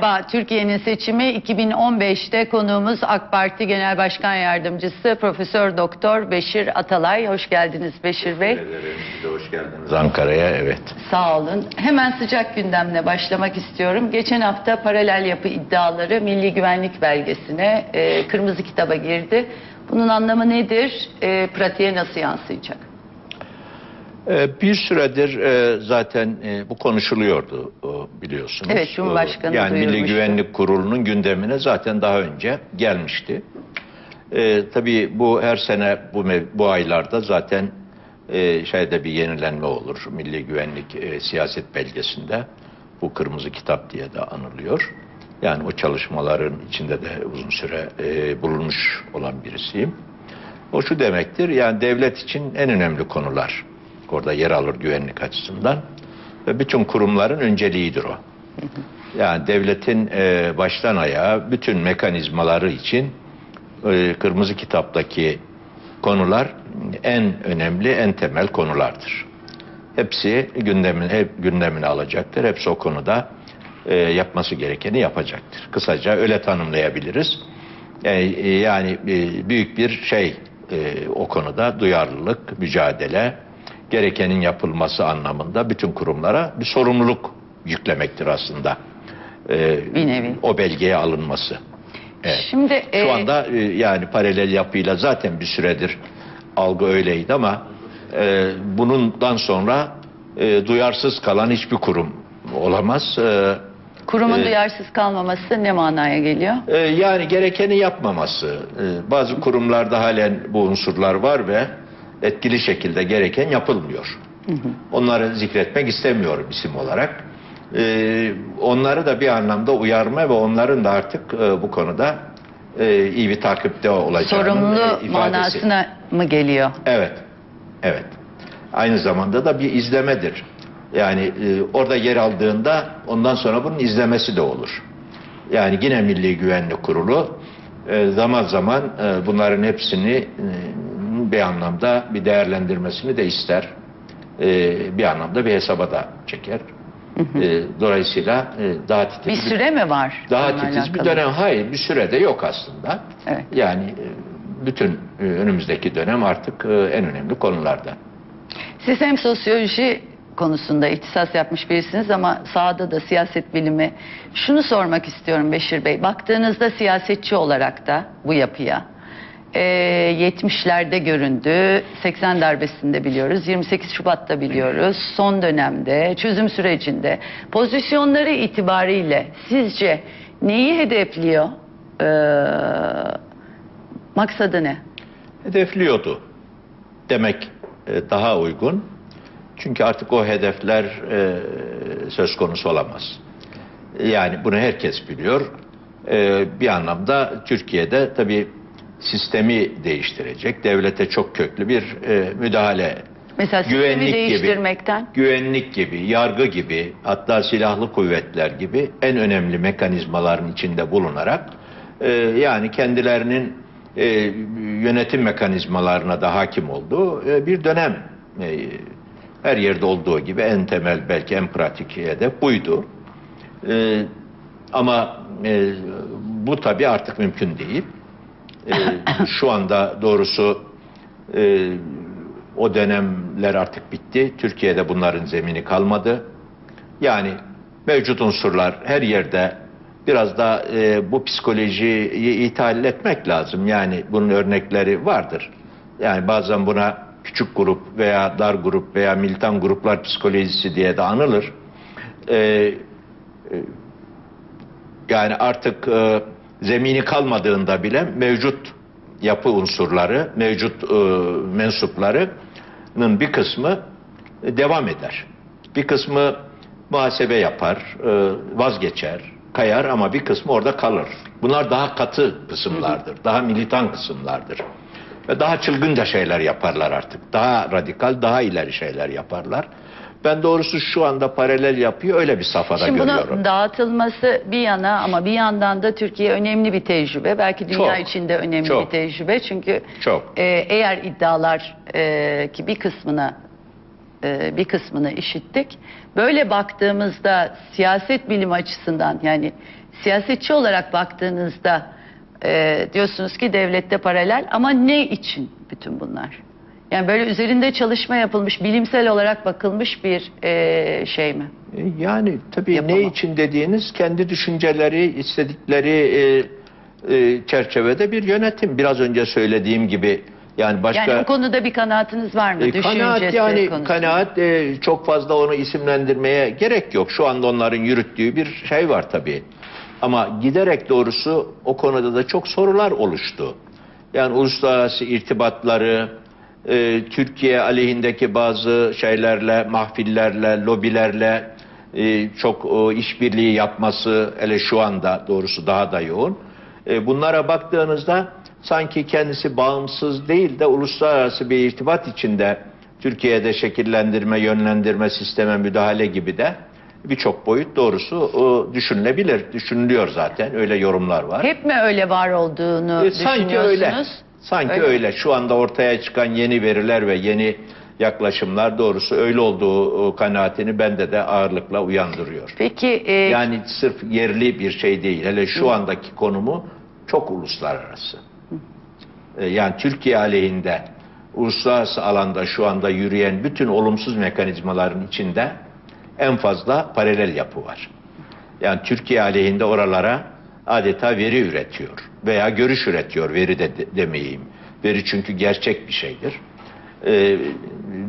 Merhaba, Türkiye'nin seçimi 2015'te konuğumuz AK Parti Genel Başkan Yardımcısı Profesör Doktor Beşir Atalay. Hoş geldiniz Beşir Bey. Siz de hoş geldiniz Ankara'ya. Evet. Sağ olun. Hemen sıcak gündemle başlamak istiyorum. Geçen hafta paralel yapı iddiaları Milli Güvenlik Belgesi'ne e, Kırmızı Kitaba girdi. Bunun anlamı nedir? E, pratiğe nasıl yansıyacak? Ee, bir süredir e, zaten e, bu konuşuluyordu biliyorsunuz. Evet, Cumhurbaşkanı Yani Milli duyurmuştu. Güvenlik Kurulu'nun gündemine zaten daha önce gelmişti. Ee, tabii bu her sene bu, bu aylarda zaten e, şeyde bir yenilenme olur. Milli Güvenlik e, Siyaset Belgesi'nde bu kırmızı kitap diye de anılıyor. Yani o çalışmaların içinde de uzun süre e, bulunmuş olan birisiyim. O şu demektir, yani devlet için en önemli konular orada yer alır güvenlik açısından ve bütün kurumların önceliğidir o. Yani devletin e, baştan ayağa bütün mekanizmaları için e, kırmızı kitaptaki konular en önemli, en temel konulardır. Hepsi gündemin, hep gündemine alacaktır. Hepsi o konuda e, yapması gerekeni yapacaktır. Kısaca öyle tanımlayabiliriz. E, e, yani e, büyük bir şey e, o konuda duyarlılık, mücadele, gerekenin yapılması anlamında bütün kurumlara bir sorumluluk yüklemektir aslında. E, Bir nevi. O belgeye alınması. Evet. Şimdi e, Şu anda e, yani paralel yapıyla zaten bir süredir algı öyleydi ama e, bundan sonra e, duyarsız kalan hiçbir kurum olamaz. E, kurumun e, duyarsız kalmaması ne manaya geliyor? e, yani gerekeni yapmaması. E, bazı kurumlarda halen bu unsurlar var ve etkili şekilde gereken yapılmıyor. Onları zikretmek istemiyorum isim olarak. E, onları da bir anlamda uyarma ve onların da artık e, bu konuda e, iyi bir takipte olacağının Sorumlu e, ifadesi. manasına mı geliyor? Evet, evet. Aynı zamanda da bir izlemedir. Yani e, orada yer aldığında ondan sonra bunun izlemesi de olur. Yani yine Milli Güvenlik Kurulu e, zaman zaman e, bunların hepsini e, bir anlamda bir değerlendirmesini de ister. E, bir anlamda bir hesaba da çeker. E, dolayısıyla e, daha titiz Bir süre mi var? daha titiz bir dönem hayır bir sürede yok aslında. Evet. Yani e, bütün e, önümüzdeki dönem artık e, en önemli konulardan. Siz hem sosyoloji konusunda ihtisas yapmış birisiniz ama sahada da siyaset bilimi. Şunu sormak istiyorum Beşir Bey. Baktığınızda siyasetçi olarak da bu yapıya e, 70'lerde göründü, 80 darbesinde biliyoruz, 28 Şubat'ta biliyoruz, son dönemde, çözüm sürecinde pozisyonları itibariyle sizce neyi hedefliyor? E, maksadı ne? Hedefliyordu demek e, daha uygun. Çünkü artık o hedefler e, söz konusu olamaz. Yani bunu herkes biliyor. E, bir anlamda Türkiye'de tabii sistemi değiştirecek, devlete çok köklü bir e, müdahale Mesela Güvenlik gibi. değiştirmekten güvenlik gibi, yargı gibi, hatta silahlı kuvvetler gibi en önemli mekanizmaların içinde bulunarak e, yani kendilerinin e, yönetim mekanizmalarına da hakim olduğu e, bir dönem e, her yerde olduğu gibi en temel belki en pratik hedef buydu. E, ama e, bu tabii artık mümkün değil. E, şu anda doğrusu e, o dönemler artık bitti. Türkiye'de bunların zemini kalmadı. Yani mevcut unsurlar her yerde biraz da e, bu psikolojiyi ithal etmek lazım. Yani bunun örnekleri vardır. Yani bazen buna küçük grup veya dar grup veya militan gruplar psikolojisi diye de anılır. E, e, yani artık e, zemini kalmadığında bile mevcut yapı unsurları, mevcut e, mensuplarının bir kısmı devam eder. Bir kısmı muhasebe yapar, e, vazgeçer, kayar ama bir kısmı orada kalır. Bunlar daha katı kısımlardır, daha militan kısımlardır. Ve daha çılgınca şeyler yaparlar artık. Daha radikal, daha ileri şeyler yaparlar. Ben doğrusu şu anda paralel yapıyı öyle bir safhada Şimdi görüyorum. bunun dağıtılması bir yana ama bir yandan da Türkiye önemli bir tecrübe. Belki dünya Çok, için de önemli çok. bir tecrübe. Çünkü Çok. e, eğer iddialar e, ki bir kısmına e, bir kısmını işittik. Böyle baktığımızda siyaset bilimi açısından yani siyasetçi olarak baktığınızda e, diyorsunuz ki devlette paralel ama ne için bütün bunlar? Yani böyle üzerinde çalışma yapılmış, bilimsel olarak bakılmış bir e, şey mi? E, Yani tabii Yapamam. ne için dediğiniz kendi düşünceleri, istedikleri e, e, çerçevede bir yönetim. Biraz önce söylediğim gibi yani başka Yani o konuda bir kanaatiniz var mı? E, kanaat yani konusunda. kanaat e, çok fazla onu isimlendirmeye gerek yok. Şu anda onların yürüttüğü bir şey var tabii. Ama giderek doğrusu o konuda da çok sorular oluştu. Yani uluslararası irtibatları, e, Türkiye aleyhindeki bazı şeylerle, mahfillerle, lobilerle e, çok e, işbirliği yapması hele şu anda doğrusu daha da yoğun. E, bunlara baktığınızda sanki kendisi bağımsız değil de uluslararası bir irtibat içinde Türkiye'de şekillendirme, yönlendirme, sisteme müdahale gibi de birçok boyut doğrusu düşünülebilir. Düşünülüyor zaten. Öyle yorumlar var. Hep mi öyle var olduğunu E, sanki düşünüyorsunuz? Sanki Öyle öyle. mi? Şu anda ortaya çıkan yeni veriler ve yeni yaklaşımlar doğrusu öyle olduğu kanaatini bende de ağırlıkla uyandırıyor. Peki e, Yani sırf yerli bir şey değil. Hele şu andaki konumu çok uluslararası. E, Yani Türkiye aleyhinde uluslararası alanda şu anda yürüyen bütün olumsuz mekanizmaların içinde en fazla paralel yapı var. Yani Türkiye aleyhinde oralara adeta veri üretiyor veya görüş üretiyor veri de, de- demeyeyim. Veri çünkü gerçek bir şeydir. Ee,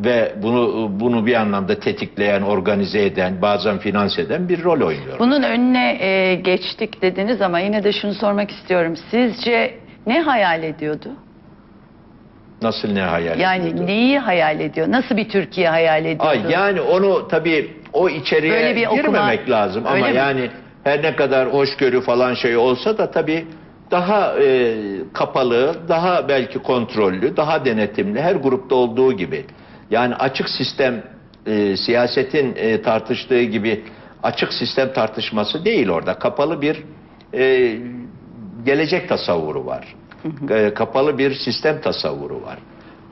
ve bunu bunu bir anlamda tetikleyen, organize eden, bazen finanse eden bir rol oynuyor. bunun önüne e, geçtik dediniz ama yine de şunu sormak istiyorum. Sizce ne hayal ediyordu? Nasıl ne hayal Yani ediyordu? neyi hayal ediyor? Nasıl bir Türkiye hayal ediyordu? Ay yani onu tabii o içeriye Böyle bir okuma- girmemek lazım ama mi? yani her ne kadar hoşgörü falan şey olsa da tabii daha e, kapalı, daha belki kontrollü, daha denetimli her grupta olduğu gibi. Yani açık sistem e, siyasetin e, tartıştığı gibi açık sistem tartışması değil orada. Kapalı bir e, gelecek tasavvuru var. E, kapalı bir sistem tasavvuru var.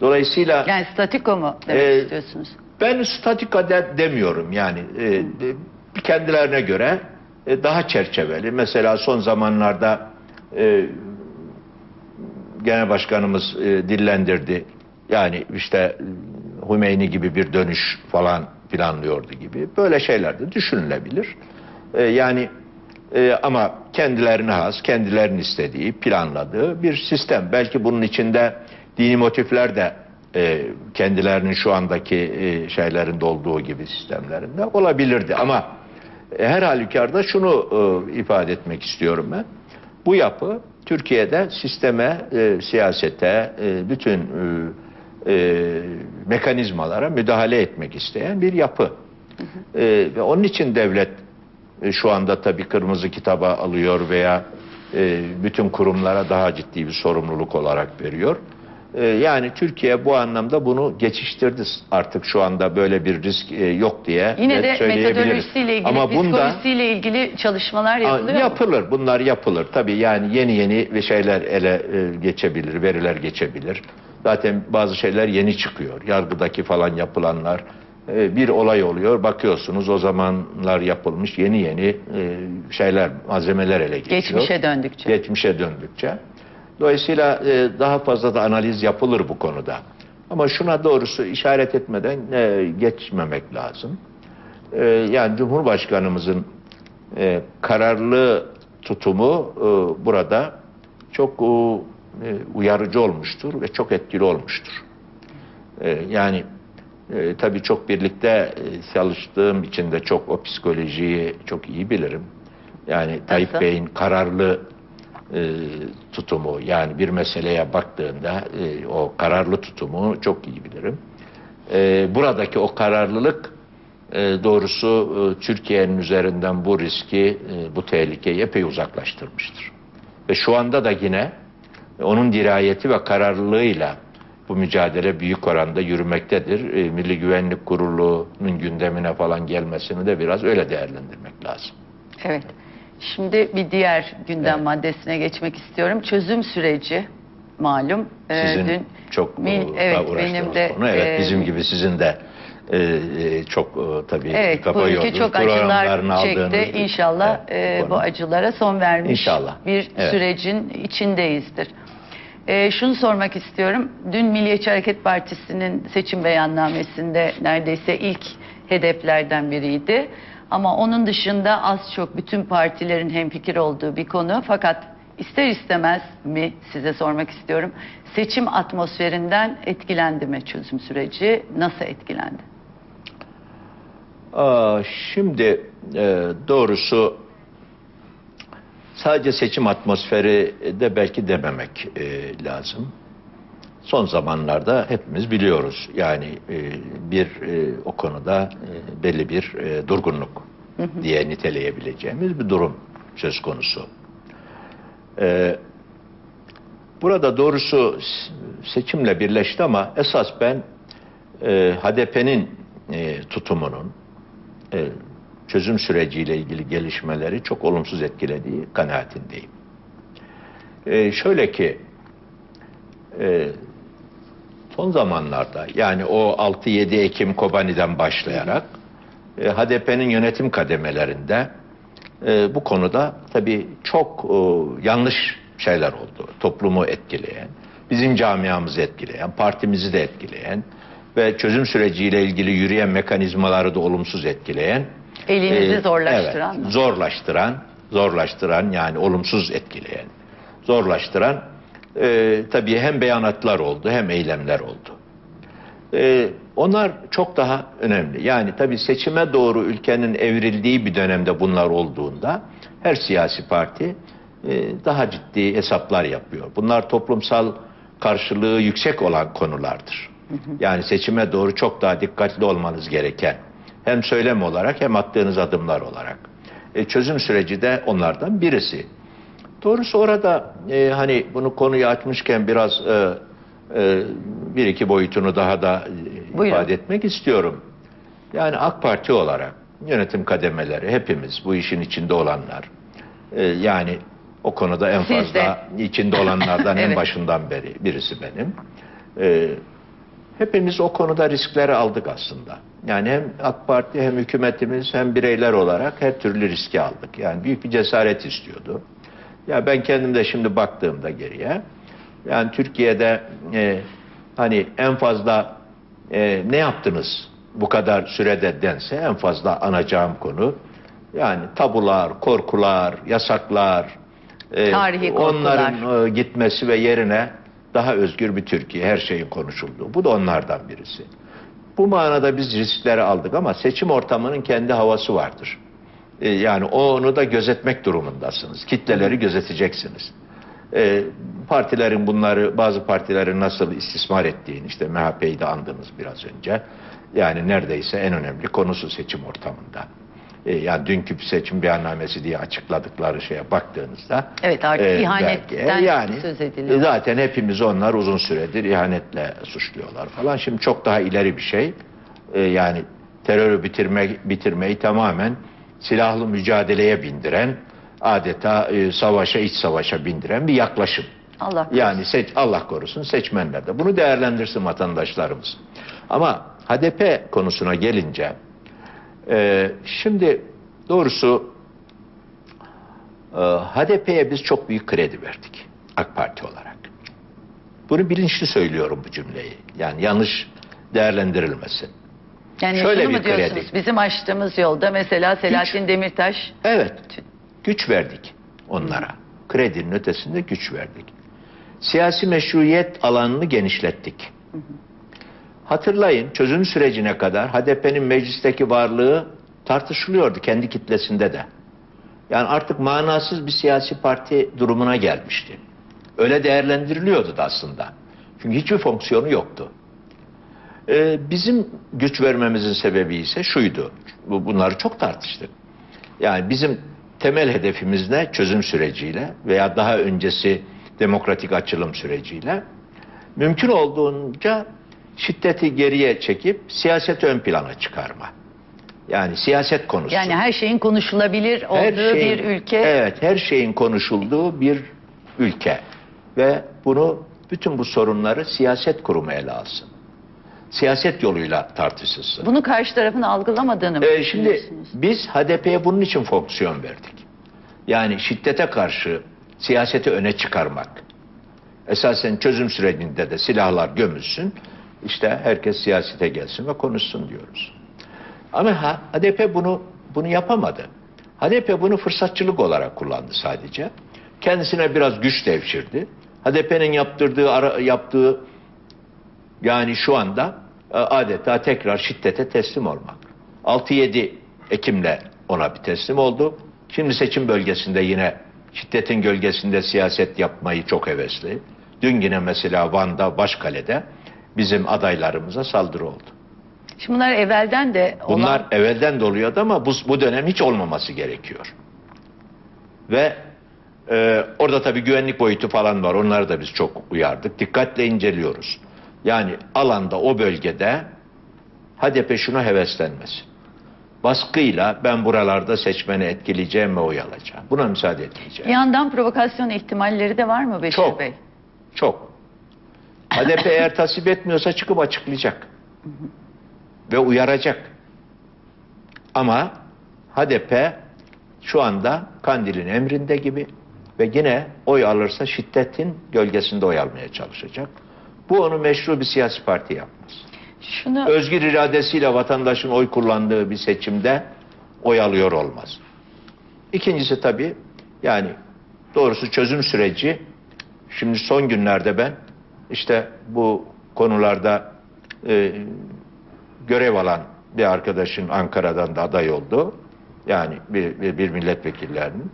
Dolayısıyla Yani statiko mu demek Ee, istiyorsunuz? ben statika de, demiyorum yani e, e, kendilerine göre e, daha çerçeveli. Mesela son zamanlarda e, Genel Başkanımız e, dillendirdi. Yani işte e, Hümeyni gibi bir dönüş falan planlıyordu gibi. Böyle şeyler de düşünülebilir. E, yani e, ama kendilerine has, kendilerinin istediği, planladığı bir sistem. Belki bunun içinde dini motifler de e, kendilerinin şu andaki e, şeylerinde olduğu gibi sistemlerinde olabilirdi. Ama her halükarda şunu e, ifade etmek istiyorum ben. Bu yapı Türkiye'de sisteme, e, siyasete, e, bütün e, e, mekanizmalara müdahale etmek isteyen bir yapı. E, ve onun için devlet e, şu anda tabii kırmızı kitaba alıyor veya e, bütün kurumlara daha ciddi bir sorumluluk olarak veriyor. E, yani Türkiye bu anlamda bunu geçiştirdi artık şu anda böyle bir risk e, yok diye Yine de metodolojisiyle ilgili, Ama bunda psikolojisiyle ilgili çalışmalar yapılıyor mu? yapılır. Bunlar yapılır. Tabii yani yeni yeni ve şeyler ele e, geçebilir, veriler geçebilir. Zaten bazı şeyler yeni çıkıyor. Yargıdaki falan yapılanlar e, bir olay oluyor. Bakıyorsunuz o zamanlar yapılmış yeni yeni şeyler, malzemeler ele geçiyor. Geçmişe döndükçe. Geçmişe döndükçe. Dolayısıyla e, daha fazla da analiz yapılır bu konuda. Ama şuna doğrusu işaret etmeden e, geçmemek lazım. E, yani Cumhurbaşkanımızın e, kararlı tutumu e, burada çok e, uyarıcı olmuştur ve çok etkili olmuştur. E, yani e, tabii çok birlikte e, çalıştığım için de çok o psikolojiyi çok iyi bilirim. Yani Tayyip? Bey'in kararlı e, tutumu yani bir meseleye baktığında e, o kararlı tutumu çok iyi bilirim. E, buradaki o kararlılık e, doğrusu e, Türkiye'nin üzerinden bu riski, e, bu tehlikeyi epey uzaklaştırmıştır. Ve şu anda da yine e, onun dirayeti ve kararlılığıyla bu mücadele büyük oranda yürümektedir. E, Milli Güvenlik Kurulu'nun gündemine falan gelmesini de biraz öyle değerlendirmek lazım. Evet. Şimdi bir diğer gündem Evet. maddesine geçmek istiyorum. Çözüm süreci malum. Ee, Sizin dün çok e, evet, uğraştığınız benim de, konu. Evet e, bizim gibi sizin de e, e, çok e, tabii Evet, kafa yordunuz. çok acılar çekti. İnşallah Evet, e, bu acılara son vermiş İnşallah. bir Evet. sürecin içindeyizdir. E, şunu sormak istiyorum. Dün Milliyetçi Hareket Partisi'nin seçim beyannamesinde neredeyse ilk hedeflerden biriydi. Ama onun dışında az çok bütün partilerin hemfikir olduğu bir konu. Fakat ister istemez mi size sormak istiyorum. Seçim atmosferinden etkilendi mi çözüm süreci? Nasıl etkilendi? Aa, şimdi e, doğrusu sadece seçim atmosferi de belki dememek e, lazım. Son zamanlarda hepimiz biliyoruz yani e, bir e, o konuda e, belli bir e, durgunluk diye niteleyebileceğimiz bir durum söz konusu. E, burada doğrusu seçimle birleşti ama esas ben e, HDP'nin e, tutumunun e, çözüm süreciyle ilgili gelişmeleri çok olumsuz etkilediği kanaatindeyim. E, şöyle ki e, son zamanlarda yani o 6-7 Ekim Kobani'den başlayarak e, HDP'nin yönetim kademelerinde e, bu konuda tabii çok e, yanlış şeyler oldu. Toplumu etkileyen, bizim camiamızı etkileyen, partimizi de etkileyen ve çözüm süreciyle ilgili yürüyen mekanizmaları da olumsuz etkileyen Elinizi ee, zorlaştıran evet, mı? Zorlaştıran, zorlaştıran yani olumsuz etkileyen, zorlaştıran e, tabii hem beyanatlar oldu hem eylemler oldu. E, onlar çok daha önemli. Yani tabii seçime doğru ülkenin evrildiği bir dönemde bunlar olduğunda her siyasi parti e, daha ciddi hesaplar yapıyor. Bunlar toplumsal karşılığı yüksek olan konulardır. Yani seçime doğru çok daha dikkatli olmanız gereken hem söylem olarak hem attığınız adımlar olarak. E, çözüm süreci de onlardan birisi. Doğrusu orada e, hani bunu konuyu açmışken biraz e, e, bir iki boyutunu daha da e, Buyurun. ifade etmek istiyorum. Yani AK Parti olarak yönetim kademeleri hepimiz bu işin içinde olanlar e, yani o konuda en Siz fazla içinde olanlardan en Evet. başından beri birisi benim. E, hepimiz o konuda riskleri aldık aslında. Yani hem AK Parti hem hükümetimiz hem bireyler olarak her türlü riski aldık. Yani büyük bir cesaret istiyordu. Ya ben kendim de şimdi baktığımda geriye yani Türkiye'de e, hani en fazla e, ne yaptınız bu kadar sürede dense en fazla anacağım konu yani tabular, korkular, yasaklar, e, Tarihi korkular. onların e, gitmesi ve yerine daha özgür bir Türkiye her şeyin konuşulduğu. Bu da onlardan birisi. Bu manada biz riskleri aldık ama seçim ortamının kendi havası vardır. E, yani onu da gözetmek durumundasınız. Kitleleri gözeteceksiniz. E, partilerin bunları, bazı partilerin nasıl istismar ettiğini, işte MHP'yi de andınız biraz önce. Yani neredeyse en önemli konusu seçim ortamında. E, yani dünkü seçim beyannamesi diye açıkladıkları şeye baktığınızda Evet, artık e, ihanetten belki, söz ediliyor. Zaten hepimiz onlar uzun süredir ihanetle suçluyorlar falan. Şimdi çok daha ileri bir şey. E, yani terörü bitirme, bitirmeyi tamamen silahlı mücadeleye bindiren, adeta e, savaşa, iç savaşa bindiren bir yaklaşım. Allah korusun. Yani seç, Allah korusun seçmenler de. Bunu değerlendirsin vatandaşlarımız. Ama HDP konusuna gelince e, şimdi doğrusu e, HDP'ye biz çok büyük kredi verdik AK Parti olarak. Bunu bilinçli söylüyorum bu cümleyi. Yani yanlış değerlendirilmesin. Yani Şöyle şunu bir mu diyorsunuz? kredi. Bizim açtığımız yolda mesela Selahattin Demirtaş Evet, güç verdik onlara. Kredinin ötesinde güç verdik. Siyasi meşruiyet alanını genişlettik. Hatırlayın çözüm sürecine kadar HDP'nin meclisteki varlığı tartışılıyordu kendi kitlesinde de. Yani artık manasız bir siyasi parti durumuna gelmişti. Öyle değerlendiriliyordu da aslında. Çünkü hiçbir fonksiyonu yoktu. Ee, bizim güç vermemizin sebebi ise şuydu. Bu, bunları çok tartıştık. Yani bizim temel hedefimiz ne? Çözüm süreciyle veya daha öncesi demokratik açılım süreciyle mümkün olduğunca şiddeti geriye çekip siyaseti ön plana çıkarma. Yani siyaset konusu. yani her şeyin konuşulabilir olduğu bir ülke. Evet, her şeyin konuşulduğu bir ülke. Ve bunu bütün bu sorunları siyaset kurumu ele alsın. Siyaset yoluyla tartışılsın. Bunu karşı tarafın algılamadığını mı Ee, şimdi biz HDP'ye bunun için fonksiyon verdik. Yani şiddete karşı siyaseti öne çıkarmak. Esasen çözüm sürecinde de silahlar gömülsün. İşte herkes siyasete gelsin ve konuşsun diyoruz. Ama ha- HDP bunu bunu yapamadı. HDP bunu fırsatçılık olarak kullandı sadece. Kendisine biraz güç devşirdi. HDP'nin yaptırdığı ara- yaptığı yani şu anda e, adeta tekrar şiddete teslim olmak. 6-7 Ekim'le ona bir teslim oldu. Şimdi seçim bölgesinde yine şiddetin gölgesinde siyaset yapmayı çok hevesli. Dün yine mesela Van'da, Başkale'de bizim adaylarımıza saldırı oldu. Şimdi bunlar evvelden de olan... Bunlar evvelden de oluyordu ama bu, bu dönem hiç olmaması gerekiyor. Ve e, orada tabii güvenlik boyutu falan var. Onları da biz çok uyardık. Dikkatle inceliyoruz. Yani alanda o bölgede HDP şuna heveslenmesin. Baskıyla ben buralarda seçmeni etkileyeceğim ve oy alacağım. Buna müsaade Bir etmeyeceğim. yandan provokasyon ihtimalleri de var mı Beşir Çok. Bey? Çok. HDP eğer tasvip etmiyorsa çıkıp açıklayacak. Ve uyaracak. Ama HDP şu anda Kandil'in emrinde gibi ve yine oy alırsa şiddetin gölgesinde oy almaya çalışacak. Bu onu meşru bir siyasi parti yapmaz. Şunu Özgür iradesiyle vatandaşın oy kullandığı bir seçimde oy alıyor olmaz. İkincisi tabii yani doğrusu çözüm süreci şimdi son günlerde ben işte bu konularda e, görev alan bir arkadaşın Ankara'dan da aday oldu. Yani bir, bir, bir milletvekillerinin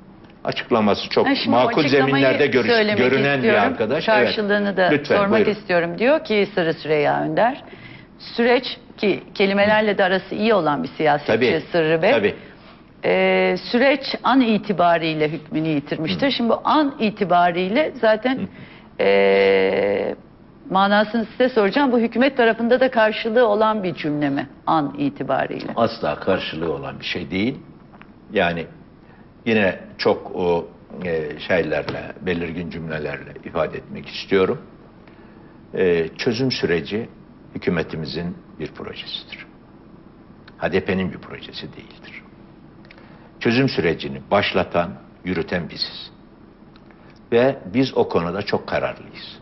açıklaması çok o makul zeminlerde görüş- görünen bir istiyorum. arkadaş. Karşılığını Evet. da Lütfen, sormak buyurun. istiyorum. Diyor ki Sırrı Süreyya Önder, süreç ki kelimelerle de arası iyi olan bir siyasetçi Tabii. Sırrı Bey. Tabii. Ee, süreç an itibariyle hükmünü yitirmiştir. Şimdi bu an itibariyle zaten ee, manasını size soracağım. Bu hükümet tarafında da karşılığı olan bir cümle mi an itibariyle? asla karşılığı olan bir şey değil. Yani yine çok o e, şeylerle, belirgin cümlelerle ifade etmek istiyorum. E, çözüm süreci hükümetimizin bir projesidir. HDP'nin bir projesi değildir. Çözüm sürecini başlatan, yürüten biziz. Ve biz o konuda çok kararlıyız.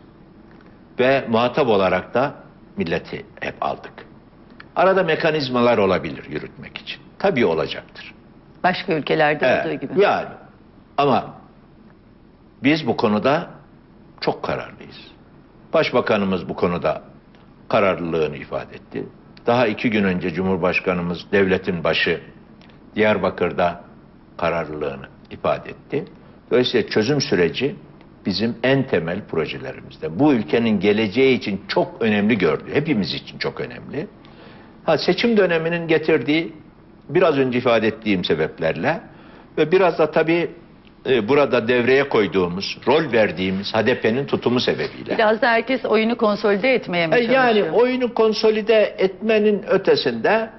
Ve muhatap olarak da milleti hep aldık. Arada mekanizmalar olabilir yürütmek için. Tabii olacaktır. Başka ülkelerde Evet, olduğu gibi. Yani ama biz bu konuda çok kararlıyız. Başbakanımız bu konuda kararlılığını ifade etti. Daha iki gün önce Cumhurbaşkanımız devletin başı Diyarbakır'da kararlılığını ifade etti. Dolayısıyla çözüm süreci bizim en temel projelerimizde. Bu ülkenin geleceği için çok önemli gördü. Hepimiz için çok önemli. Ha, seçim döneminin getirdiği biraz önce ifade ettiğim sebeplerle ve biraz da tabii e, burada devreye koyduğumuz, rol verdiğimiz HDP'nin tutumu sebebiyle. Biraz da herkes oyunu konsolide etmeye mi E, çalışıyor? Yani oyunu konsolide etmenin ötesinde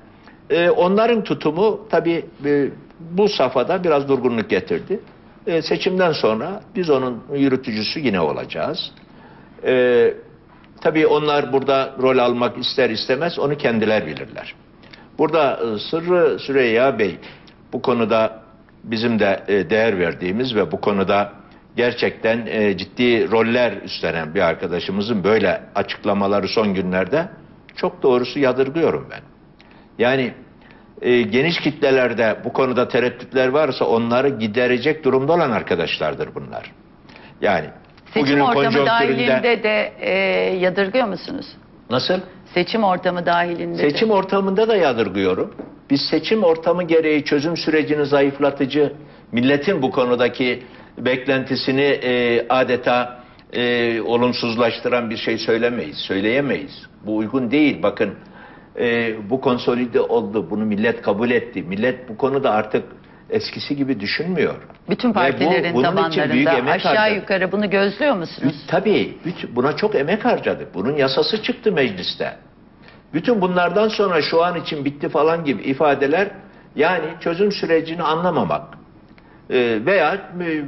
e, onların tutumu tabii e, bu safhada biraz durgunluk getirdi. E, seçimden sonra biz onun yürütücüsü yine olacağız. E, tabii onlar burada rol almak ister istemez onu kendiler bilirler. Burada e, Sırrı Süreyya Bey bu konuda bizim de e, değer verdiğimiz ve bu konuda gerçekten e, ciddi roller üstlenen bir arkadaşımızın böyle açıklamaları son günlerde çok doğrusu yadırgıyorum ben. Yani e, geniş kitlelerde bu konuda tereddütler varsa onları giderecek durumda olan arkadaşlardır bunlar. Yani Seçim bugünün ortamı konjonktüründe- dahilinde de e, yadırgıyor musunuz? nasıl? Seçim ortamı dahilinde de. Seçim ortamında da yadırgıyorum. Biz seçim ortamı gereği çözüm sürecini zayıflatıcı, milletin bu konudaki beklentisini e, adeta e, olumsuzlaştıran bir şey söylemeyiz, söyleyemeyiz. Bu uygun değil. Bakın e, bu konsolide oldu, bunu millet kabul etti. Millet bu konuda artık eskisi gibi düşünmüyor. Bütün Ve bu- partilerin için büyük tabanlarında aşağı harcadı. yukarı bunu gözlüyor musunuz? Tabii buna çok emek harcadık. Bunun yasası çıktı mecliste. Bütün bunlardan sonra şu an için bitti falan gibi ifadeler yani çözüm sürecini anlamamak Ee, veya e,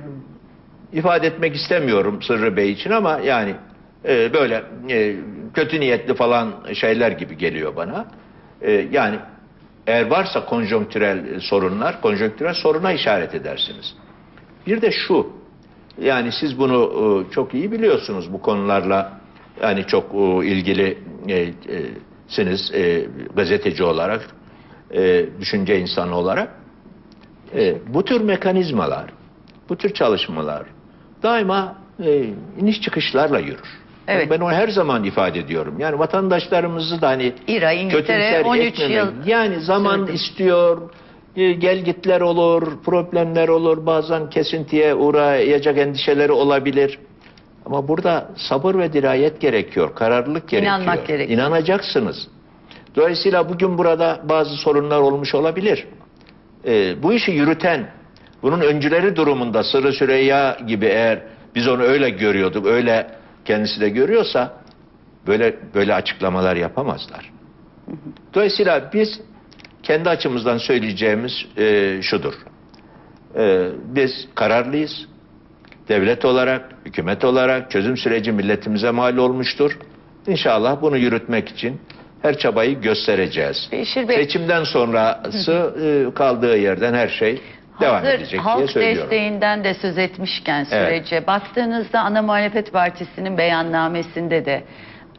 ifade etmek istemiyorum Sırrı Bey için ama yani e, böyle e, kötü niyetli falan şeyler gibi geliyor bana. E, yani eğer varsa konjonktürel sorunlar, konjonktürel soruna işaret edersiniz. Bir de şu, yani siz bunu e, çok iyi biliyorsunuz bu konularla yani çok e, ilgili e, e, siniz e, gazeteci olarak, e, düşünce insanı olarak. E, bu tür mekanizmalar, bu tür çalışmalar daima e, iniş çıkışlarla yürür. Evet. Ben onu her zaman ifade ediyorum. Yani vatandaşlarımızı da hani İRA, İngiltere kötümser 13 etmemek. yıl Yani zaman sürdü. istiyor, e, gelgitler olur, problemler olur, bazen kesintiye uğrayacak endişeleri olabilir. Ama burada sabır ve dirayet gerekiyor, kararlılık gerekiyor. İnanmak gerekiyor. İnanacaksınız. Dolayısıyla bugün burada bazı sorunlar olmuş olabilir. Ee, bu işi yürüten, bunun öncüleri durumunda Sırrı Süreyya gibi eğer biz onu öyle görüyorduk, öyle kendisi de görüyorsa böyle böyle açıklamalar yapamazlar. Dolayısıyla biz kendi açımızdan söyleyeceğimiz e, şudur. E, biz kararlıyız. Devlet olarak, hükümet olarak çözüm süreci milletimize mal olmuştur. İnşallah bunu yürütmek için her çabayı göstereceğiz. Beşir Bey- Seçimden sonrası e, kaldığı yerden her şey devam Hazır edecek diye halk söylüyorum. desteğinden de söz etmişken sürece baktığınızda ana muhalefet partisinin beyannamesinde de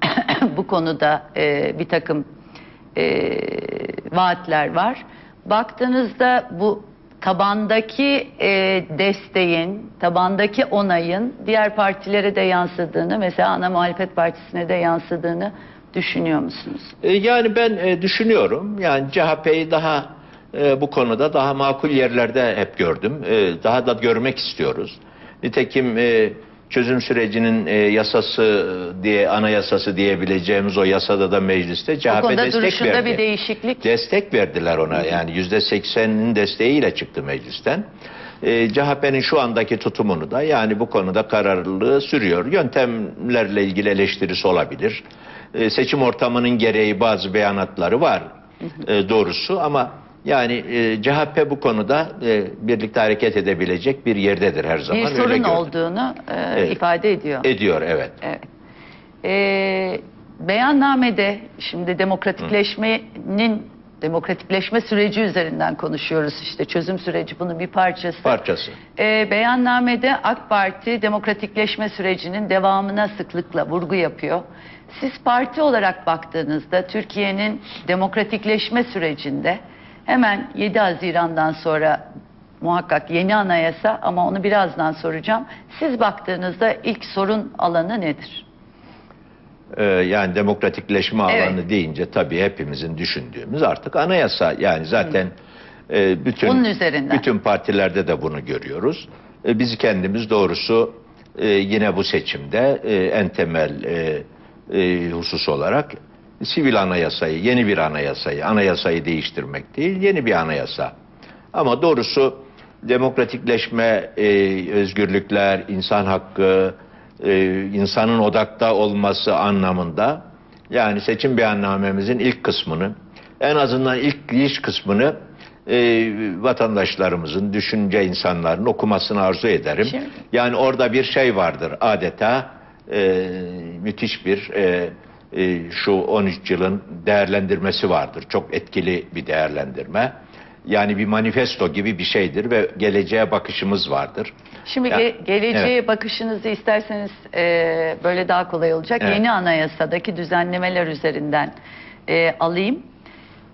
bu konuda e, bir takım e, vaatler var. Baktığınızda bu tabandaki e, desteğin, tabandaki onayın diğer partilere de yansıdığını, mesela ana muhalefet partisine de yansıdığını düşünüyor musunuz? E, Yani ben e, düşünüyorum. Yani CHP'yi daha e, bu konuda daha makul yerlerde hep gördüm. E, daha da görmek istiyoruz. Nitekim e, çözüm sürecinin e, yasası e, diye anayasası diyebileceğimiz o yasada da mecliste CHP konuda destek duruşunda verdi. bir değişiklik Destek verdiler ona. Yani yüzde seksenin desteğiyle çıktı meclisten. E, CHP'nin şu andaki tutumunu da yani bu konuda kararlılığı sürüyor. Yöntemlerle ilgili eleştirisi olabilir. E, seçim ortamının gereği bazı beyanatları var e, doğrusu ama yani e, CHP bu konuda e, birlikte hareket edebilecek bir yerdedir her zaman. bir Öyle sorun gördüm. olduğunu e, Evet. ifade ediyor. Ediyor evet. Evet. Ee, beyannamede şimdi demokratikleşmenin demokratikleşme süreci üzerinden konuşuyoruz işte çözüm süreci bunun bir parçası. Parçası. Ee, beyannamede AK Parti demokratikleşme sürecinin devamına sıklıkla vurgu yapıyor. Siz parti olarak baktığınızda Türkiye'nin demokratikleşme sürecinde hemen 7 Haziran'dan sonra muhakkak yeni anayasa ama onu birazdan soracağım. Siz baktığınızda ilk sorun alanı nedir? Ee, yani demokratikleşme Evet. alanı deyince tabii hepimizin düşündüğümüz artık anayasa. Yani zaten e, bütün bütün partilerde de bunu görüyoruz. E, biz kendimiz doğrusu e, yine bu seçimde e, en temel e, e, husus olarak sivil anayasayı, yeni bir anayasayı, anayasayı değiştirmek değil, yeni bir anayasa. Ama doğrusu demokratikleşme, e, özgürlükler, insan hakkı, e, insanın odakta olması anlamında yani seçim beyannamemizin ilk kısmını en azından ilk giriş kısmını e, vatandaşlarımızın, düşünce insanların okumasını arzu ederim. Şimdi- Yani orada bir şey vardır adeta e, müthiş bir e, e, şu 13 yılın değerlendirmesi vardır. Çok etkili bir değerlendirme. Yani bir manifesto gibi bir şeydir ve geleceğe bakışımız vardır. Şimdi ge- geleceğe evet. bakışınızı isterseniz e, böyle daha kolay olacak. Evet. Yeni anayasadaki düzenlemeler üzerinden e, alayım.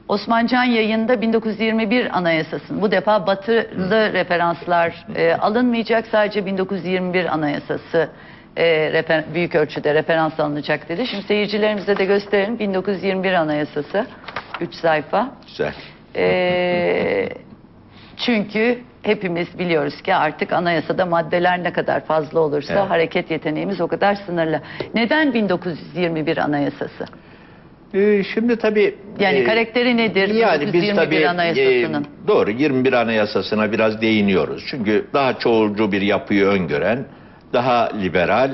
Osman Can yayında 1921 anayasasını bu defa batılı referanslar e, alınmayacak sadece 1921 anayasası e, refer- büyük ölçüde referans alınacak dedi. Şimdi seyircilerimize de gösterelim 1921 anayasası 3 sayfa. Güzel. Ee, çünkü hepimiz biliyoruz ki artık anayasada maddeler ne kadar fazla olursa Evet. hareket yeteneğimiz o kadar sınırlı. Neden 1921 anayasası? Ee, şimdi tabii Yani e, karakteri nedir Yani biz 1921 tabii anayasasının? e, doğru 21 anayasasına biraz değiniyoruz. Çünkü daha çoğulcu bir yapıyı öngören, daha liberal,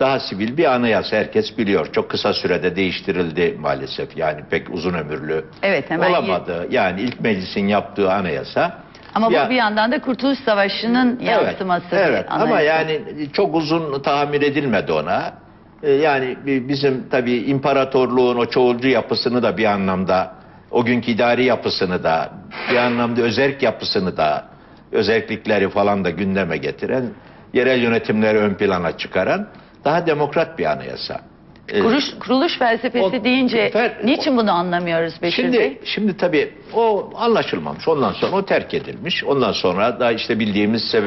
daha sivil bir anayasa herkes biliyor. Çok kısa sürede değiştirildi maalesef. Yani pek uzun ömürlü Evet, hemen olamadı. Yani ilk meclisin yaptığı anayasa. Ama Ya- bu bir yandan da Kurtuluş Savaşı'nın yansıması Evet, bir evet. ama anayasa. yani çok uzun tahammül edilmedi ona. E, yani bi- bizim tabii imparatorluğun o çoğulcu yapısını da bir anlamda o günkü idari yapısını da bir anlamda özerk yapısını da özellikleri falan da gündeme getiren yerel yönetimleri ön plana çıkaran daha demokrat bir anayasa. E, Kuruş, kuruluş felsefesi o- deyince Fer- niçin bunu anlamıyoruz Beşir Şimdi Bey? şimdi tabii o anlaşılmamış. Ondan sonra o terk edilmiş. Ondan sonra da işte bildiğimiz e,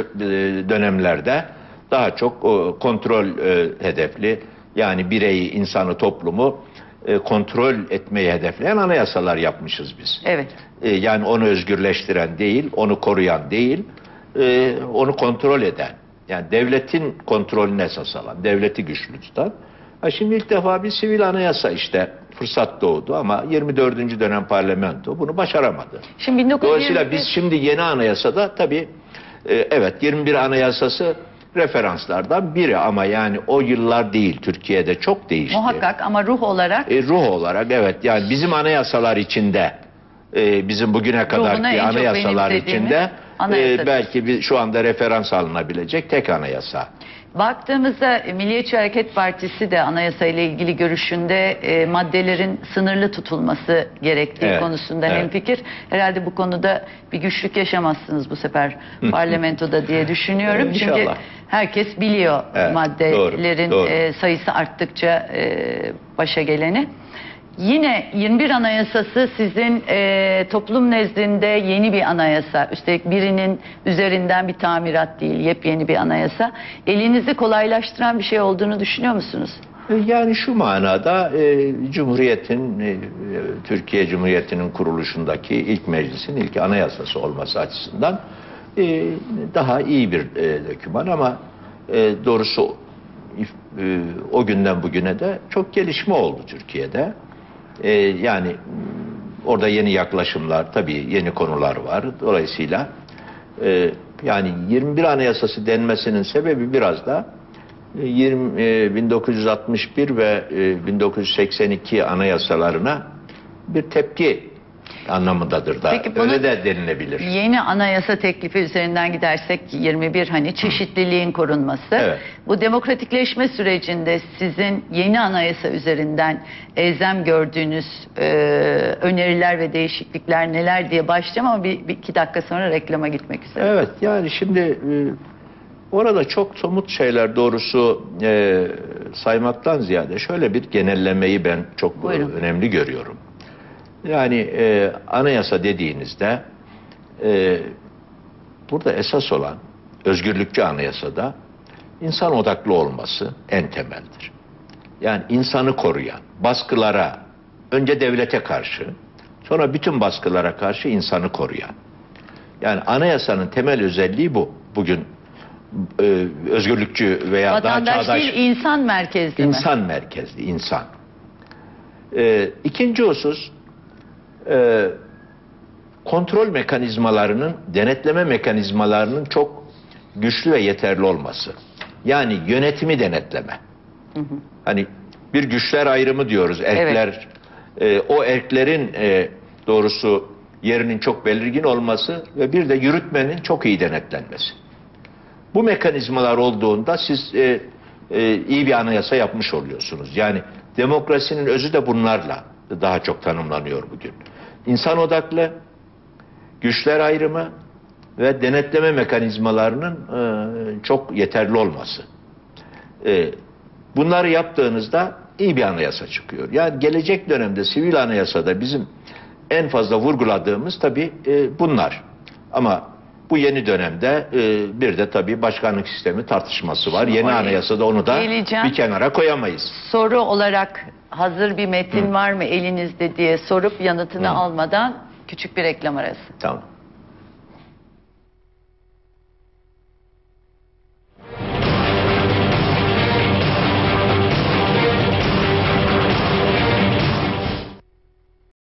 dönemlerde daha çok o, kontrol e, hedefli yani bireyi, insanı, toplumu e, kontrol etmeyi hedefleyen anayasalar yapmışız biz. Evet. E, yani onu özgürleştiren değil, onu koruyan değil, e, onu kontrol eden. Yani devletin kontrolünü esas alan, devleti güçlü tutan. Ha şimdi ilk defa bir sivil anayasa işte fırsat doğdu ama 24. dönem parlamento bunu başaramadı. Şimdi 1921 Dolayısıyla biz şimdi yeni anayasada tabii e, evet 21 anayasası referanslardan biri ama yani o yıllar değil Türkiye'de çok değişti. muhakkak ama ruh olarak E, ruh olarak evet yani bizim anayasalar içinde e, bizim bugüne kadarki anayasalar içinde e, belki bir, şu anda referans alınabilecek tek anayasa. baktığımızda e, Milliyetçi Hareket Partisi de anayasa ile ilgili görüşünde e, maddelerin sınırlı tutulması gerektiği Evet, konusunda evet. hemfikir. Herhalde bu konuda bir güçlük yaşamazsınız bu sefer parlamentoda diye düşünüyorum. Çünkü İnşallah. herkes biliyor Evet, maddelerin doğru, doğru. e, sayısı arttıkça e, başa geleni. Yine 21 Anayasası sizin e, toplum nezdinde yeni bir anayasa. Üstelik birinin üzerinden bir tamirat değil, yepyeni bir anayasa. Elinizi kolaylaştıran bir şey olduğunu düşünüyor musunuz? E, Yani şu manada e, Cumhuriyet'in e, Türkiye Cumhuriyeti'nin kuruluşundaki ilk meclisin ilk anayasası olması açısından e, daha iyi bir e, doküman ama e, doğrusu e, o günden bugüne de çok gelişme oldu Türkiye'de. E, yani m, orada yeni yaklaşımlar, tabii yeni konular var. Dolayısıyla e, yani 21 Anayasası denmesinin sebebi biraz da e, 20, e, 1961 ve e, 1982 anayasalarına bir tepki anlamındadır da. Peki bunu- Öyle de denilebilir. Yeni anayasa teklifi üzerinden gidersek 21 hani çeşitliliğin korunması. Evet. Bu demokratikleşme sürecinde sizin yeni anayasa üzerinden elzem gördüğünüz e, öneriler ve değişiklikler neler diye başlayacağım ama bir, bir iki dakika sonra reklama gitmek üzere. Evet yani şimdi e, orada çok somut şeyler doğrusu e, saymaktan ziyade şöyle bir genellemeyi ben çok e, Buyurun. önemli görüyorum. Yani e, anayasa dediğinizde e, burada esas olan özgürlükçü anayasada insan odaklı olması en temeldir. Yani insanı koruyan, baskılara, önce devlete karşı, sonra bütün baskılara karşı insanı koruyan. Yani anayasanın temel özelliği bu. Bugün e, özgürlükçü veya Vatandaş daha çağdaş değil insan merkezli mi? insan merkezli insan. E, ikinci husus e, kontrol mekanizmalarının, denetleme mekanizmalarının çok güçlü ve yeterli olması. Yani yönetimi denetleme. Hani bir güçler ayrımı diyoruz. Erkler, e, o erklerin e, doğrusu yerinin çok belirgin olması ve bir de yürütmenin çok iyi denetlenmesi. Bu mekanizmalar olduğunda siz e, e, iyi bir anayasa yapmış oluyorsunuz. Yani demokrasinin özü de bunlarla daha çok tanımlanıyor bugün. İnsan odaklı, güçler ayrımı ve denetleme mekanizmalarının e, çok yeterli olması. E, bunları yaptığınızda iyi bir anayasa çıkıyor. Yani gelecek dönemde sivil anayasada bizim en fazla vurguladığımız tabii e, bunlar. Ama bu yeni dönemde e, bir de tabii başkanlık sistemi tartışması var. Yeni Oraya anayasada onu da geleceğim. bir kenara koyamayız. Soru olarak hazır bir metin var mı elinizde diye sorup yanıtını almadan küçük bir reklam arası. Tamam.